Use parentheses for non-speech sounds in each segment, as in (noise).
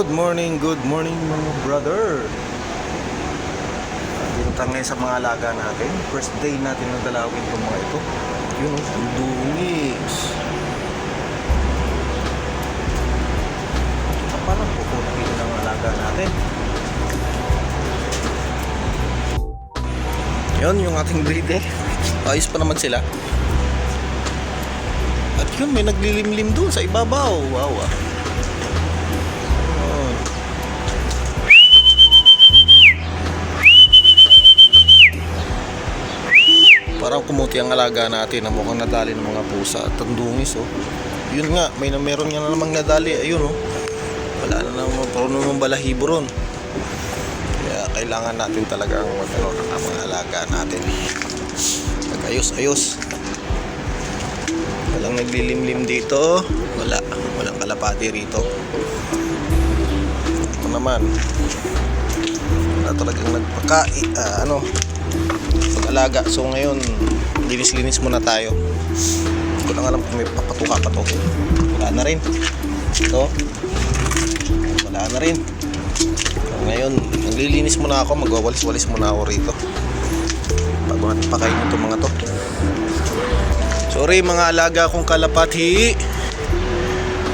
Good morning, good morning mga brother. Dito tayo ngayon sa mga alaga natin. First day natin na dalawin itong mga ito. Yun, dungis. Parang pupunin ng alaga natin. Yun, yung ating breeder. Ayos pa naman sila. At yun, may naglilimlim doon sa ibabaw. Wow, ah. Parang kumuti ang alaga natin na mukhang nadali ng mga pusa at ang dungis oh. Yun nga, may na meron nga na namang nadali. Ayun oh. Wala na namang parang namang balahibo ron. Kaya kailangan natin talagang mag ano, ang mga alaga natin. Nag-ayos-ayos. Walang naglilimlim dito. Wala. Walang kalapati rito. Ako naman. Wala talagang nagpaka... ah, ano, pag-alaga. So ngayon, linis-linis muna tayo. Hindi ko lang alam kung may papatuka pa to. Wala na rin. Ito. Wala na rin. So, ngayon, naglilinis muna ako. Magwawalis-walis muna ako rito. Bago natin pakainin itong mga to. Sorry mga alaga kong kalapati.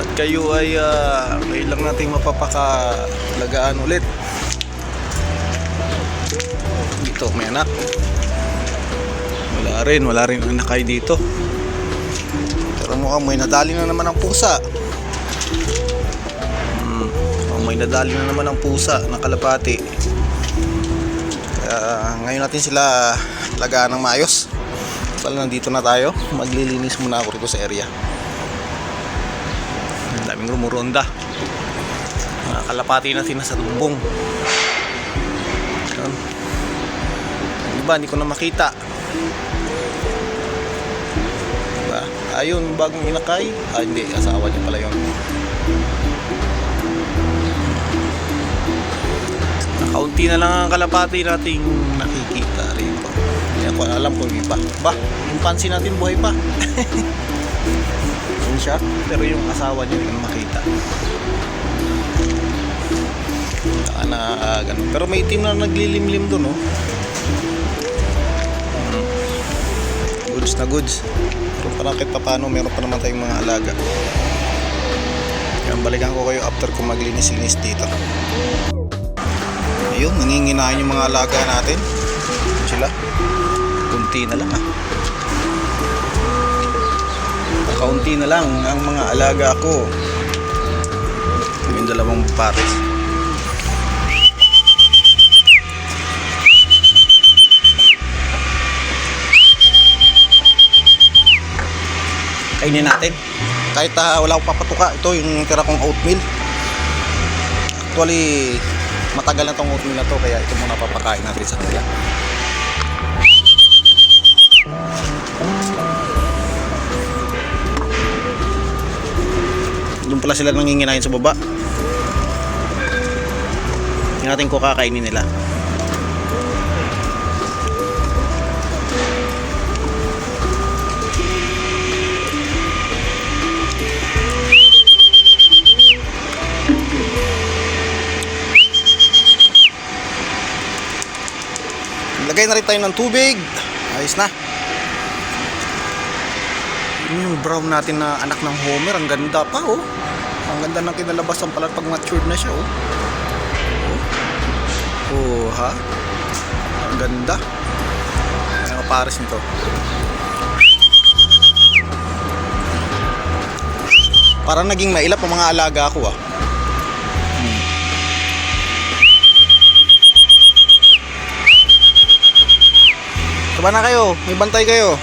At kayo ay uh, lang nating mapapakalagaan ulit. Dito may anak. Wala rin, wala rin anak kayo dito. Pero mukhang may nadali na naman ang pusa. Hmm, may nadali na naman ang pusa ng kalapati. Kaya ngayon natin sila lagaan ng maayos. Pala nandito na tayo. Maglilinis muna ako rito sa area. Ang daming rumuronda. Mga kalapati natin nasa tumbong. Yan. Yung Iba, hindi ko na makita. Ayun, bagong inakay. Ah, hindi. Asawa niya pala yun. Kaunti na lang ang kalapati nating nakikita rito. Hindi ko alam kung iba. Ba, yung pansin natin buhay pa. (laughs) Yun siya. Pero yung asawa niya hindi na makita. Na ah, ganun. Pero may team na naglilimlim doon, oh. Goods na goods. Pero parang kahit paano, meron pa naman tayong mga alaga. Kaya balikan ko kayo after ko maglinis-linis dito. Ayun, nanginginain yung mga alaga natin. Sila. Kunti na lang ah. Kaunti na lang ang mga alaga ko. Yung dalawang pares. Kainin natin. Kahit ah, wala akong papatuka, ito yung tira kong oatmeal. Actually, matagal na tong oatmeal na to kaya ito muna papakain natin sa kanila. Doon pala sila nanginginain sa baba. Tingnan natin ko kakainin nila. Lagay na rin tayo ng tubig. Ayos na. Yun yung brown natin na anak ng Homer. Ang ganda pa oh. Ang ganda ng kinalabasan pala pag matured na siya oh. Oh, oh ha? Ang ganda. Ano pares nito? Parang naging mailap ang mga alaga ko ah. Taba na kayo, may bantay kayo.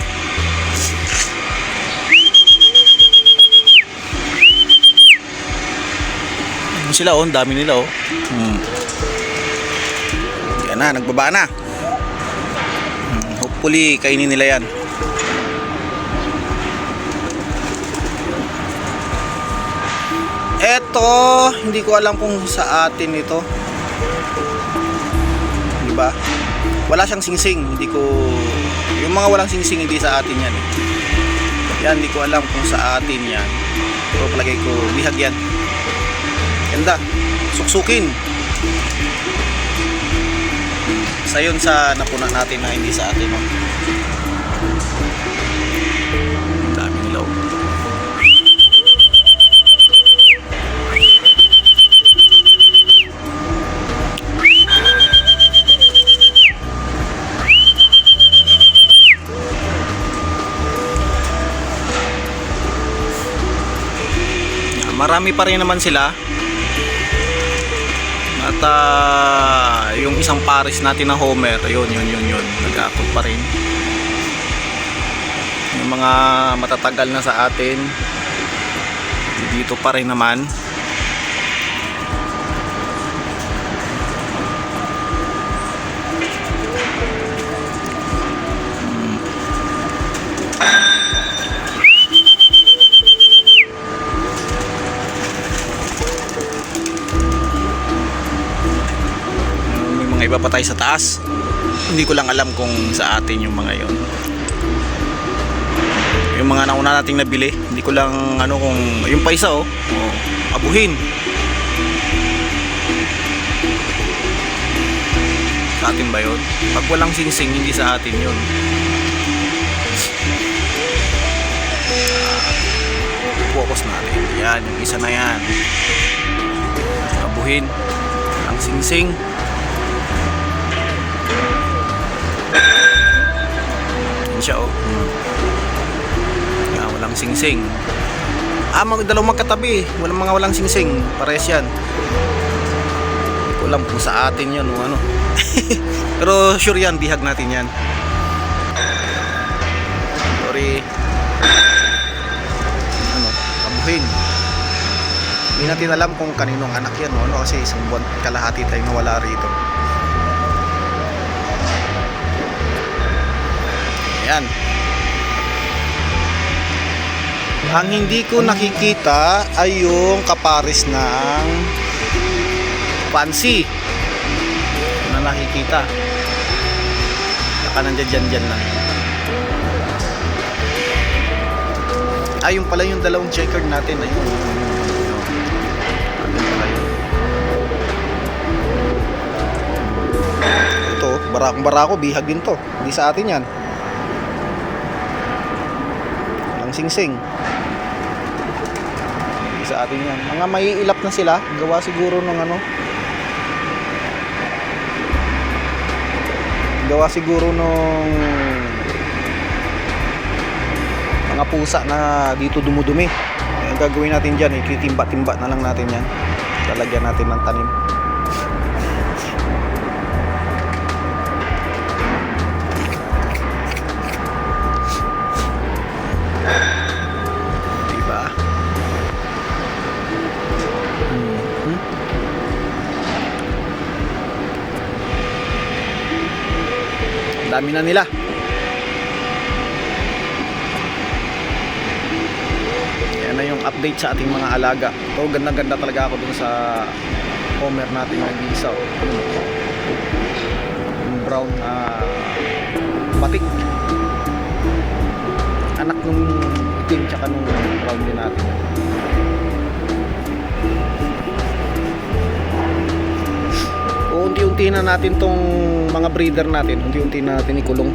Ayun sila oh, ang dami nila oh. Hmm. Yan na, nagbaba na. Hmm, hopefully, kainin nila yan. Eto, hindi ko alam kung sa atin ito. Di ba? Wala siyang singsing, hindi ko yung mga walang singsing hindi sa atin yan. eh. Yan, hindi ko alam kung sa atin yan. Pero palagay ko bihag yan. Ganda. suksukin. Sa yun sa napuna natin na hindi sa atin. No? Marami pa rin naman sila. At ah, yung isang pares natin na Homer, yun, yun, yun, yun. Nag-aakot pa rin. Yung mga matatagal na sa atin, dito pa rin naman. Mga iba pa tayo sa taas. Hindi ko lang alam kung sa atin yung mga yon. Yung mga nauna nating nabili, hindi ko lang ano kung yung pa isa oh, oh abuhin. Sa atin ba yun? Pag walang singsing, hindi sa atin yun. Focus natin. Yan, yung isa na yan. Abuhin. Ang singsing. Yan siya oh. Yan, walang singsing. Ah, mag dalawang magkatabi. Walang mga walang singsing. Pares yan. Hindi ko alam sa atin yun o ano. (laughs) Pero sure yan, bihag natin yan. Sorry. Ano, abuhin. Hindi natin alam kung kaninong anak yan, no? Ano, kasi isang buwan kalahati tayong nawala rito. Ayan. Ang hindi ko nakikita ay yung kaparis ng pansi na nakikita. Naka nandiyan dyan dyan lang. Ay, yung pala yung dalawang checkered natin. Ayun. Ayun. Ito, barakong barako, bihag din to. Hindi sa atin yan. Walang singsing. Hindi sa atin yan. Mga maiilap na sila. Gawa siguro ng ano. Gawa siguro nung mga pusa na dito dumudumi. Ang gagawin natin dyan, ititimba-timba na lang natin yan. Lalagyan natin ng tanim. Dami na nila. Yan na yung update sa ating mga alaga. Ito, ganda-ganda talaga ako dun sa Homer natin na nag-iisa. oh. Yung brown na batik. Anak nung itim tsaka nung brown din natin. Unti-unti na natin tong mga breeder natin, unti-unti na natin ikulong.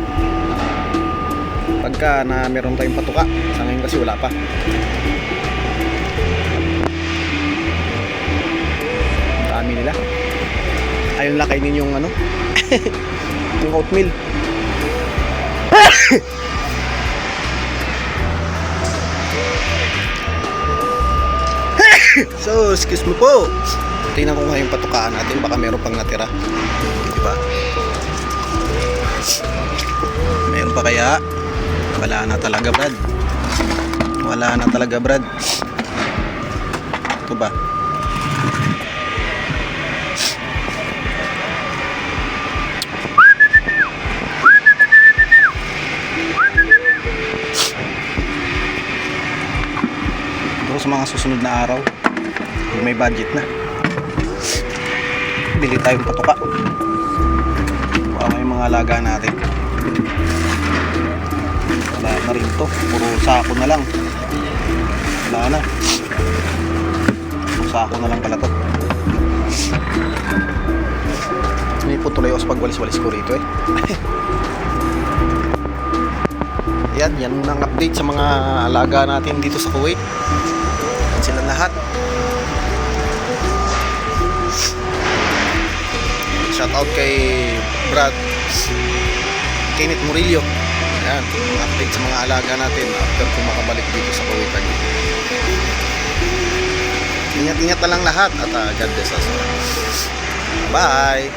Pagka na meron tayong patuka, sa ngayon kasi wala pa. Dami nila. Ayun lang kainin yung ano, (laughs) yung oatmeal. (laughs) so, excuse me po. Tingnan ko nga yung patukaan natin, baka meron pang natira. Di ba? Meron pa kaya? Wala na talaga, Brad. Wala na talaga, Brad. Ito ba? Sa mga susunod na araw. May budget na. Bili tayong patuka. Baka may mga alaga natin. Wala na rin to. Puro sako na lang. Wala na. Sako na lang pala to. napuputol tuloy ako sa pagwalis-walis ko rito eh. (laughs) yan, yan ang update sa mga alaga natin dito sa Kuwait. Yan sila lahat. Shout out kay Brad Kenneth Murillo. Ayan, update sa mga alaga natin after kung makabalik dito sa Kuwait again. Ingat-ingat na lang lahat at uh, God bless us. Bye!